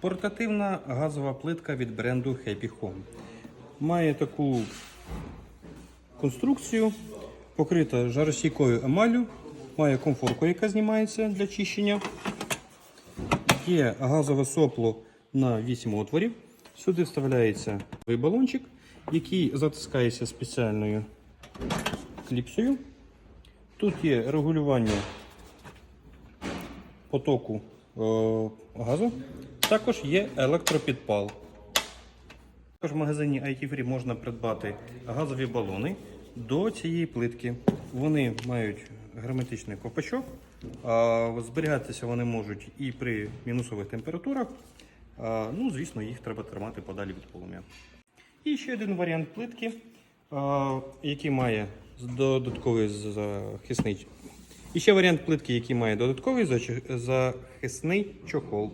Портативна газова плитка від бренду Happy Home. Має таку конструкцію, покрита жаростійкою емаллю, має комфорку, яка знімається для чищення. Є газове сопло на 8 отворів. Сюди вставляється балончик, який затискається спеціальною кліпсою. Тут є регулювання потоку газу. Також є електропідпал. Також в магазині IT Free можна придбати газові балони до цієї плитки. Вони мають герметичний ковпачок. Зберігатися вони можуть і при мінусових температурах. Ну, звісно, їх треба тримати подалі від полум'я. І ще один варіант плитки, який має додатковий захисний. І ще варіант плитки, який має додатковий захисний чохол.